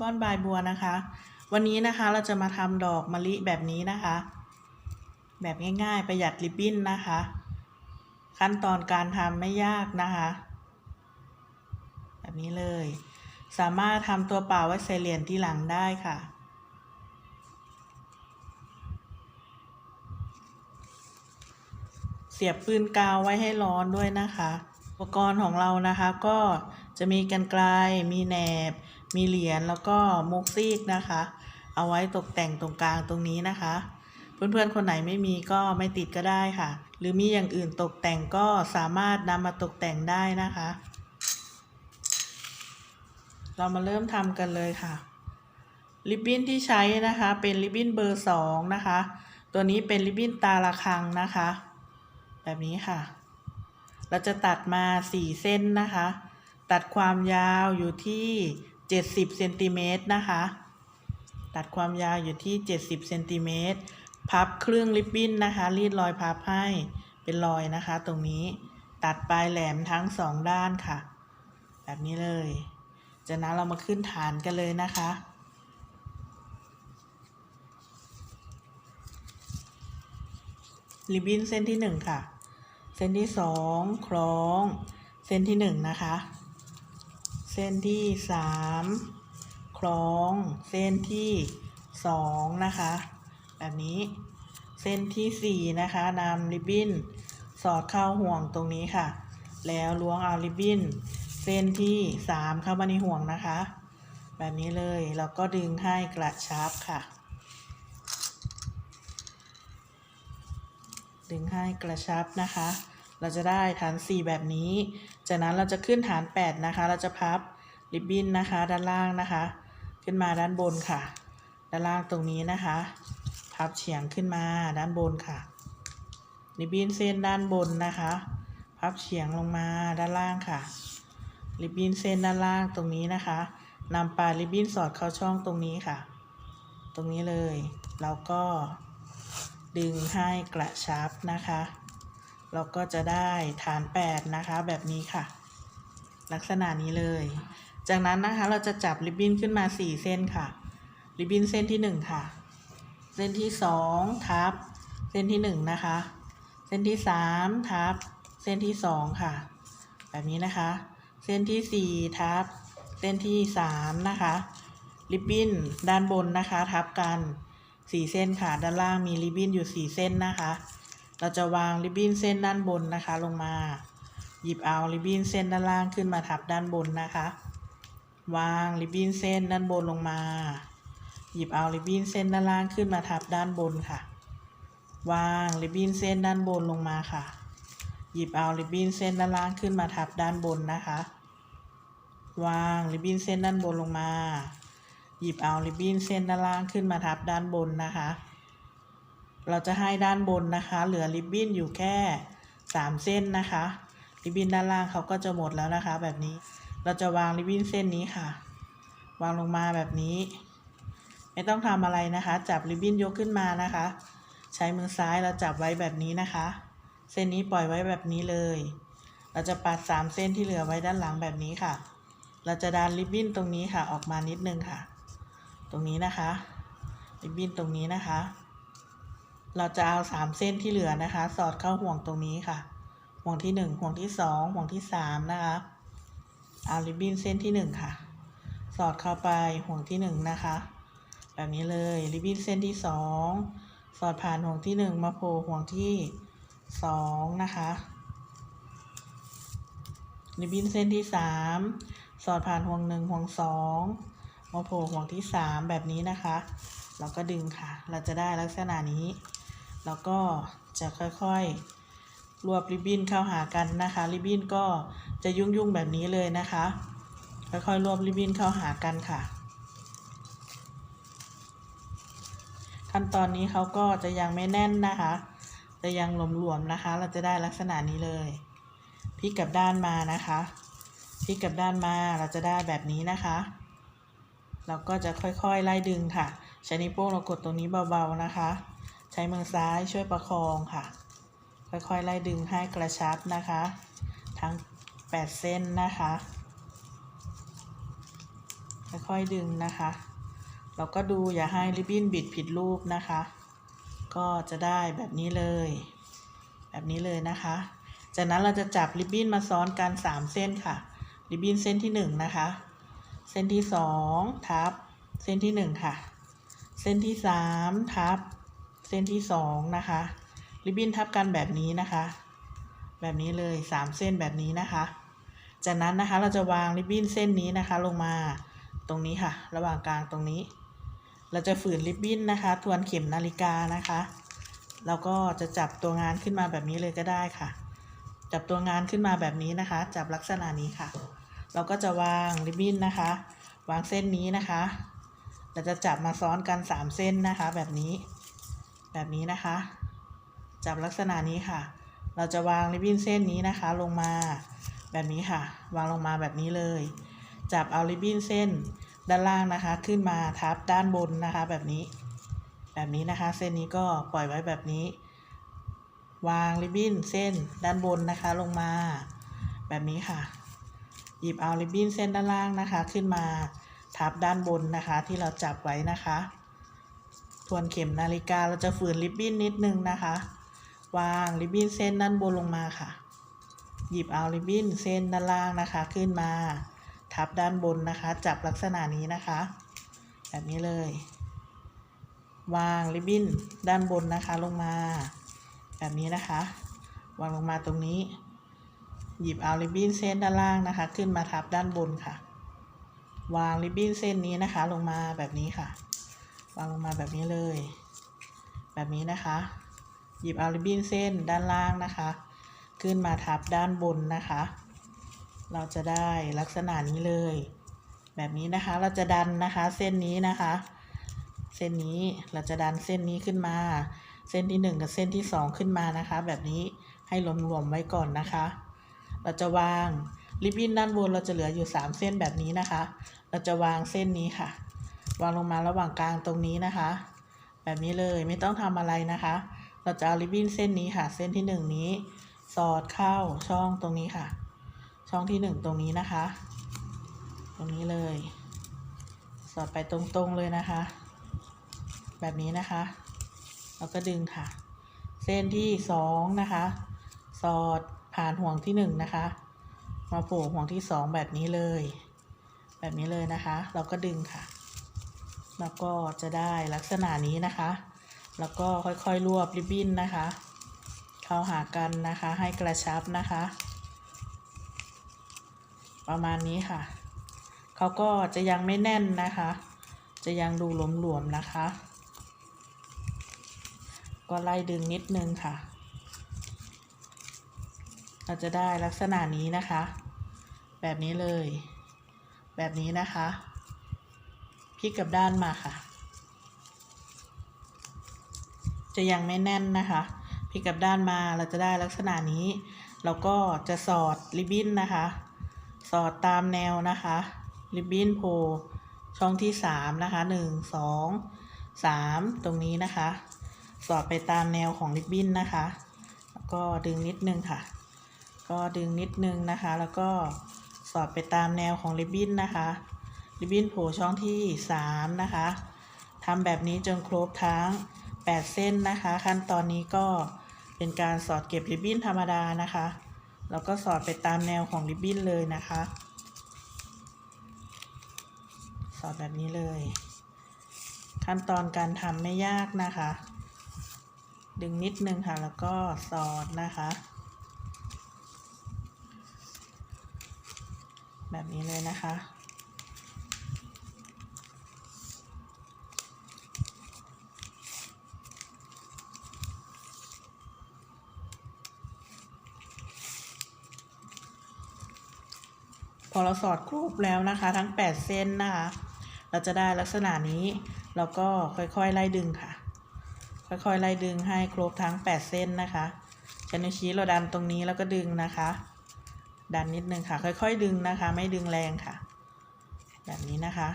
บอนบายบัวนะคะ วันนี้นะคะเราจะมาทำดอกมะลิแบบนี้นะคะ แบบง่ายๆ ประหยัดริบบิ้นนะคะ ขั้นตอนการทำไม่ยากนะคะ แบบนี้เลย สามารถทำตัวเปล่าไว้ใส่เหรียญที่หลังได้ค่ะเสียบปืนกาวไว้ให้ร้อนด้วยนะคะ อุปกรณ์ของเรานะคะก็จะมีกันไกลมีแหนบ มีเหรียญแล้วก็มุกซีกนะคะ เอาไว้ตกแต่งตรงกลางตรงนี้นะคะ เพื่อนๆคนไหนไม่มีก็ไม่ติดก็ได้ค่ะ หรือมีอย่างอื่นตกแต่งก็สามารถนำมาตกแต่งได้นะคะ เรามาเริ่มทำกันเลยค่ะริบบิ้นที่ใช้นะคะเป็นริบบิ้นเบอร์สองนะคะ ตัวนี้เป็นริบบิ้นตาละคังนะคะ แบบนี้ค่ะ เราจะตัดมาสี่เส้นนะคะ ตัดความยาวอยู่ที่ เจ็ดสิบเซนติเมตรนะคะ ตัดความยาวอยู่ที่เจ็ดสิบเซนติเมตรพับครึ่งริบบิ้นนะคะ รีดรอยพับให้เป็นรอยนะคะ ตรงนี้ตัดปลายแหลมทั้งสองด้านค่ะ แบบนี้เลย จากนั้นเรามาขึ้นฐานกันเลยนะคะ ริบบิ้นเส้นที่หนึ่งค่ะ เส้นที่สองคล้อง เส้นที่หนึ่งนะคะ ส้นที่สามคล้องเส้นที่สองนะคะ แบบนี้เส้นที่สี่นะคะนำริบบิ้นสอดเข้าห่วงตรงนี้ค่ะ แล้วล้วงเอาริบบิ้นเส้นที่สามเข้ามาในห่วงนะคะ แบบนี้เลยแล้วก็ดึงให้กระชับค่ะ ดึงให้กระชับนะคะ เราจะได้ฐาน4แบบนี้ จากนั้นเราจะขึ้นฐาน 8 นะคะ เราจะพับริบบิ้นนะคะ ด้านล่างนะคะ ขึ้นมาด้านบนค่ะ ด้านล่างตรงนี้นะคะ พับเฉียงขึ้นมาด้านบนค่ะริบบิ้นเส้นด้านบนนะคะ พับเฉียงลงมาด้านล่างค่ะริบบิ้นเส้นด้านล่างตรงนี้นะคะนำปลายริบบิ้นสอดเข้าช่องตรงนี้ค่ะ ตรงนี้เลย แล้วก็ดึงให้กระชับนะคะ เราก็จะได้ฐาน 8 นะคะ แบบนี้ค่ะ ลักษณะนี้เลย จากนั้นนะคะเราจะจับริบบิ้นขึ้นมา 4 เส้นค่ะ ริบบิ้นเส้นที่ 1 ค่ะ เส้นที่ 2 ทับ เส้นที่ 1 นะคะ เส้นที่ 3 ทับ เส้นที่ 2 ค่ะ แบบนี้นะคะ เส้นที่ 4 ทับ เส้นที่ 3 นะคะ ริบบิ้นด้านบนนะคะ ทับกันสี่เส้นค่ะ ด้านล่างมีริบบิ้นอยู่สี่เส้นนะคะ เราจะวางริบบิ้นเส้นด้านบนนะคะลงมา หยิบเอาริบบิ้นเส้นด้านล่างขึ้นมาทับด้านบนนะคะ วางริบบิ้นเส้นด้านบนลงมา หยิบเอาริบบิ้นเส้นด้านล่างขึ้นมาทับด้านบนค่ะ วางริบบิ้นเส้นด้านบนลงมาค่ะ หยิบเอาริบบิ้นเส้นด้านล่างขึ้นมาทับด้านบนนะคะ วางริบบิ้นเส้นด้านบนลงมา หยิบเอาริบบิ้นเส้นด้านล่างขึ้นมาทับด้านบนนะคะ เราจะให้ด้านบนนะคะ เหลือริบบิ้นอยู่แค่สามเส้นนะคะ ริบบิ้นด้านล่างเขาก็จะหมดแล้วนะคะ แบบนี้เราจะวางริบบิ้นเส้นนี้ค่ะ วางลงมาแบบนี้ ไม่ต้องทำอะไรนะคะ จับริบบิ้นยกขึ้นมานะคะ ใช้มือซ้ายเราจับไว้แบบนี้นะคะ เส้นนี้ปล่อยไว้แบบนี้เลย เราจะปัดสามเส้นที่เหลือไว้ด้านหลังแบบนี้ค่ะ เราจะดันริบบิ้นตรงนี้ค่ะ ออกมานิดนึงค่ะ ตรงนี้นะคะ ริบบิ้นตรงนี้นะคะ เราจะเอาสามเส้นที่เหลือนะคะ สอดเข้าห่วงตรงนี้ค่ะ ห่วงที่หนึ่งห่วงที่สองห่วงที่สามนะคะเอาริบบิ้นเส้นที่หนึ่งค่ะ สอดเข้าไปห่วงที่หนึ่งนะคะ แบบนี้เลยริบบิ้นเส้นที่สองสอดผ่านห่วงที่หนึ่งมาโผล่ห่วงที่สองนะคะริบบิ้นเส้นที่สามสอดผ่านห่วงหนึ่งห่วงสองมาโผล่ห่วงที่สามแบบนี้นะคะ เราก็ดึงค่ะ เราจะได้ลักษณะนี้ แล้วก็จะค่อยๆ รวบริบบิ้นเข้าหากันนะคะ ริบบิ้นก็จะยุ่งๆแบบนี้เลยนะคะ ค่อยๆ รวบริบบิ้นเข้าหากันค่ะ ขั้นตอนนี้เขาก็จะยังไม่แน่นนะคะ จะยังหลวมๆนะคะ เราจะได้ลักษณะนี้เลยพลิกกลับด้านมานะคะพลิกกลับด้านมาเราจะได้แบบนี้นะคะเราก็จะค่อยๆ ไล่ดึงค่ะ ใช้นิ้วโป้งเรากดตรงนี้เบาๆนะคะ ช้มือซ้ายช่วยประคองค่ะ ค่อยๆไล่ดึงให้กระชับนะคะ ทั้ง 8 เส้นนะคะ ค่อยๆดึงนะคะ เราก็ดูอย่าให้ริบบิ้นบิดผิดรูปนะคะ ก็จะได้แบบนี้เลย แบบนี้เลยนะคะ จากนั้นเราจะจับริบบิ้นมาซ้อนกัน 3 เส้นค่ะ ริบบิ้นเส้นที่ 1 นะคะ เส้นที่ 2 ทับ เส้นที่ 1 ค่ะ เส้นที่ 3 ทับ เส้นที่2นะคะ ริบบิ้นทับกันแบบนี้นะคะ แบบนี้เลย3เส้นแบบนี้นะคะ จากนั้นนะคะเราจะวางริบบิ้นเส้นนี้นะคะลงมาตรงนี้ค่ะ ระหว่างกลางตรงนี้ เราจะฝืนริบบิ้นนะคะ ทวนเข็มนาฬิกานะคะแล้วก็จะจับตัวงานขึ้นมาแบบนี้เลยก็ได้ค่ะ จับตัวงานขึ้นมาแบบนี้นะคะ จับลักษณะนี้ค่ะ เราก็จะวางริบบิ้นนะคะ วางเส้นนี้นะคะ เราจะจับมาซ้อนกันสามเส้นนะคะแบบนี้ แบบนี้นะคะ จับลักษณะนี้ค่ะ เราจะวางริบบิ้นเส้นนี้นะคะลงมาแบบนี้ค่ะ วางลงมาแบบนี้เลย จับเอาริบบิ้นเส้นด้านล่างนะคะ ขึ้นมาทับด้านบนนะคะ แบบนี้ แบบนี้นะคะ เส้นนี้ก็ปล่อยไว้แบบนี้ วางริบบิ้นเส้นด้านบนนะคะลงมา แบบนี้ค่ะ หยิบเอาริบบิ้นเส้นด้านล่างนะคะ ขึ้นมาทับด้านบนนะคะที่เราจับไว้นะคะ ทวนเข็มนาฬิกาเราจะฝืนริบบิ้นนิดนึงนะคะ วางริบบิ้นเส้นด้านบนลงมาค่ะ หยิบเอาริบบิ้นเส้นด้านล่างนะคะ ขึ้นมา ทับด้านบนนะคะ จับลักษณะนี้นะคะ แบบนี้เลย วางริบบิ้นด้านบนนะคะลงมา แบบนี้นะคะ วางลงมาตรงนี้ หยิบเอาริบบิ้นเส้นด้านล่างนะคะ ขึ้นมาทับด้านบนค่ะ วางริบบิ้นเส้นนี้นะคะ ลงมาแบบนี้ค่ะ วางลงมาแบบนี้เลย แบบนี้นะคะ หยิบเอาริบบิ้นเส้นด้านล่างนะคะ ขึ้นมาทับด้านบนนะคะ เราจะได้ลักษณะนี้เลย แบบนี้นะคะเราจะดันนะคะเส้นนี้นะคะ เส้นนี้เราจะดันเส้นนี้ขึ้นมา เส้นที่หนึ่งกับเส้นที่สองขึ้นมานะคะ แบบนี้ให้รวมๆไว้ก่อนนะคะ เราจะวางริบบิ้นด้านบนเราจะเหลืออยู่สามเส้นแบบนี้นะคะ เราจะวางเส้นนี้ค่ะ วางลงมาระหว่างกลางตรงนี้นะคะ แบบนี้เลยไม่ต้องทำอะไรนะคะ เราจะเอาริบบิ้นเส้นนี้ค่ะ เส้นที่หนึ่งนี้ สอดเข้าช่องตรงนี้ค่ะ ช่องที่หนึ่งตรงนี้นะคะ ตรงนี้เลย สอดไปตรงๆเลยนะคะ แบบนี้นะคะ แล้วก็ดึงค่ะ เส้นที่สองนะคะ สอดผ่านห่วงที่หนึ่งนะคะ มาโผล่ห่วงที่สองแบบนี้เลย แบบนี้เลยนะคะ เราก็ดึงค่ะ แล้วก็จะได้ลักษณะนี้นะคะ แล้วก็ค่อยๆรวบริบบิ้นนะคะ เข้าหากันนะคะให้กระชับนะคะ ประมาณนี้ค่ะ เขาก็จะยังไม่แน่นนะคะ จะยังดูหลวมๆนะคะ ก็ไล่ดึงนิดนึงค่ะ เราจะได้ลักษณะนี้นะคะ แบบนี้เลย แบบนี้นะคะ พลิกกลับด้านมาค่ะ จะยังไม่แน่นนะคะพลิกกลับด้านมาเราจะได้ลักษณะนี้ เราก็จะสอดริบบิ้นนะคะ สอดตามแนวนะคะ ริบบิ้นโพช่องที่สามนะคะหนึ่งสองสามตรงนี้นะคะ สอดไปตามแนวของริบบิ้นนะคะ แล้วก็ดึงนิดนึงค่ะ ก็ดึงนิดนึงนะคะ แล้วก็สอดไปตามแนวของริบบิ้นนะคะ ริบบิ้นโผล่ช่องที่สามนะคะทำแบบนี้จนครบทั้ง 8 เส้นนะคะ ขั้นตอนนี้ก็เป็นการสอดเก็บริบบิ้นธรรมดานะคะ แล้วก็สอดไปตามแนวของริบบิ้นเลยนะคะ สอดแบบนี้เลย ขั้นตอนการทำไม่ยากนะคะ ดึงนิดนึงค่ะ แล้วก็สอดนะคะ แบบนี้เลยนะคะ อเราสอดครบแล้วนะคะ ทั้ง 8 เส้นนะคะ เราจะได้ลักษณะนี้ แล้วก็ค่อยๆไล่ดึงค่ะ ค่อยๆไล่ดึงให้ครบทั้ง 8 เส้นนะคะใช้นิ้วชี้เราดันตรงนี้แล้วก็ดึงนะคะ ดันนิดนึงค่ะ ค่อยๆ ดึงนะคะ ไม่ดึงแรงค่ะ แบบนี้นะคะ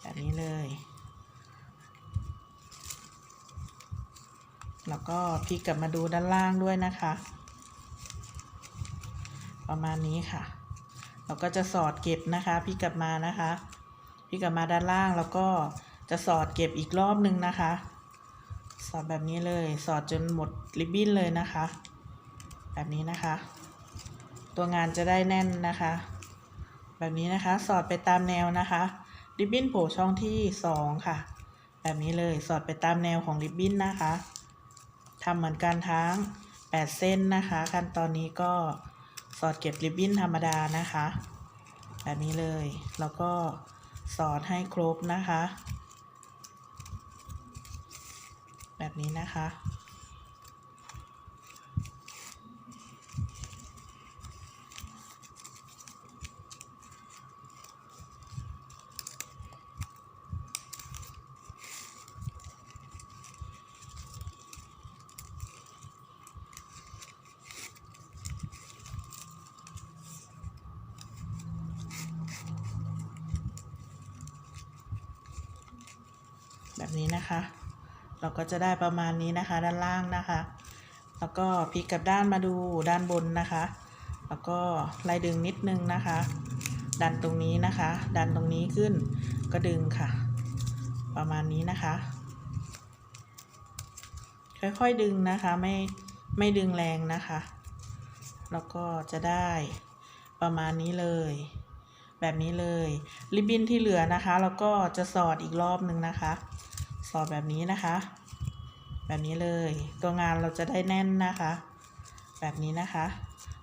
แบบนี้เลย แล้วก็พลิกกลับมาดูด้านล่างด้วยนะคะ ประมาณนี้ค่ะ เราก็จะสอดเก็บนะคะพี่กลับมานะคะพี่กลับมาด้านล่างแล้วก็จะสอดเก็บอีกรอบหนึ่งนะคะ สอดแบบนี้เลยสอดจนหมดริบบิ้นเลยนะคะ แบบนี้นะคะ ตัวงานจะได้แน่นนะคะ แบบนี้นะคะสอดไปตามแนวนะคะริบบิ้นโผล่ช่องที่สองค่ะ แบบนี้เลยสอดไปตามแนวของริบบิ้นนะคะทำเหมือนกันทั้ง 8 เส้นนะคะ ขั้นตอนนี้ก็ สอดเก็บริบบิ้นธรรมดานะคะ แบบนี้เลย แล้วก็สอดให้ครบนะคะ แบบนี้นะคะ แบบนี้นะคะ เราก็จะได้ประมาณนี้นะคะ ด้านล่างนะคะ แล้วก็พลิกกลับด้านมาดูด้านบนนะคะ แล้วก็ไล่ดึงนิดนึงนะคะ ดันตรงนี้นะคะ ดันตรงนี้ขึ้นก็ดึงค่ะ ประมาณนี้นะคะ ค่อยๆดึงนะคะไม่ไม่ดึงแรงนะคะ แล้วก็จะได้ประมาณนี้เลย แบบนี้เลย ริบบิ้นที่เหลือนะคะ แล้วก็จะสอดอีกรอบหนึ่งนะคะ สอดแบบนี้นะคะ แบบนี้เลย ตัวงานเราจะได้แน่นนะคะ แบบนี้นะคะ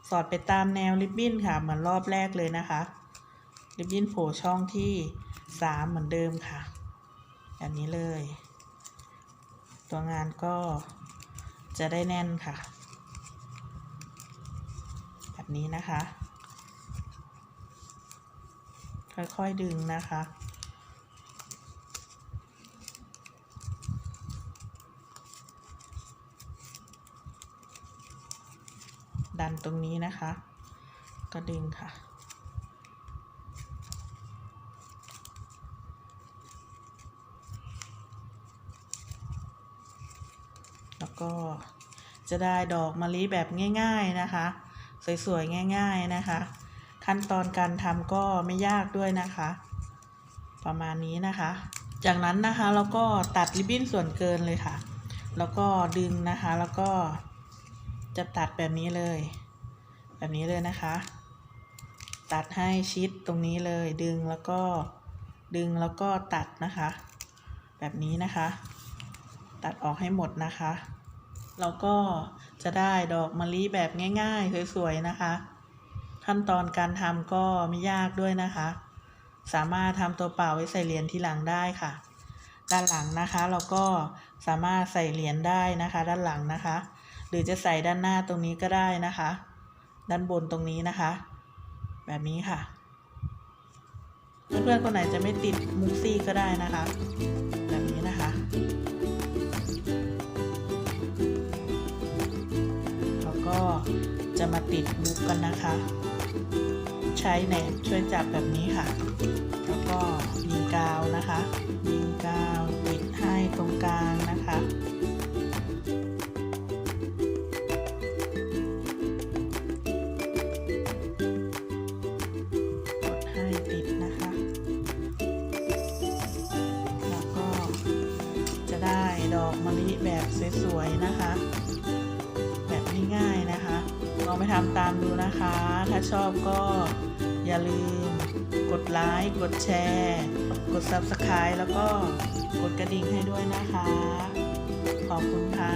สอดไปตามแนวริบบิ้นค่ะ เหมือนรอบแรกเลยนะคะ ริบบิ้นโผล่ช่องที่สามเหมือนเดิมค่ะ แบบนี้เลย ตัวงานก็จะได้แน่นค่ะ แบบนี้นะคะ ค่อยๆดึงนะคะ ดันตรงนี้นะคะ ก็ดึงค่ะ แล้วก็จะได้ดอกมะลิแบบง่าย ๆนะคะ สวยๆง่าย ๆนะคะ ขั้นตอนการทำก็ไม่ยากด้วยนะคะ ประมาณนี้นะคะ จากนั้นนะคะเราก็ตัดริบบิ้นส่วนเกินเลยค่ะ แล้วก็ดึงนะคะแล้วก็ จะตัดแบบนี้เลย แบบนี้เลยนะคะ ตัดให้ชิดตรงนี้เลยดึงแล้วก็ดึงแล้วก็ตัดนะคะ แบบนี้นะคะ ตัดออกให้หมดนะคะเราก็จะได้ดอกมะลิแบบง่ายๆ สวยๆนะคะ ขั้นตอนการทำก็ไม่ยากด้วยนะคะ สามารถทำตัวเปล่าไว้ใส่เหรียญที่หลังได้ค่ะ ด้านหลังนะคะ เราก็สามารถใส่เหรียญได้นะคะ ด้านหลังนะคะ หรือจะใส่ด้านหน้าตรงนี้ก็ได้นะคะ ด้านบนตรงนี้นะคะ แบบนี้ค่ะ เพื่อนๆคนไหนจะไม่ติดมุกซี่ก็ได้นะคะ แบบนี้นะคะแล้วก็จะมาติดมุกกันนะคะ ใช้แหนบช่วยจับแบบนี้ค่ะ แล้วก็ยิงกาวนะคะ ยิงกาวติดให้ตรงกลางนะคะ กดให้ติดนะคะ แล้วก็จะได้ดอกมะลิแบบสวยๆนะคะ แบบง่ายๆนะคะ ลองไปทำตามดูนะคะ ถ้าชอบก็อย่าลืมกดไลค์ กดแชร์ กด Subscribe แล้วก็กดกระดิ่งให้ด้วยนะคะ ขอบคุณค่ะ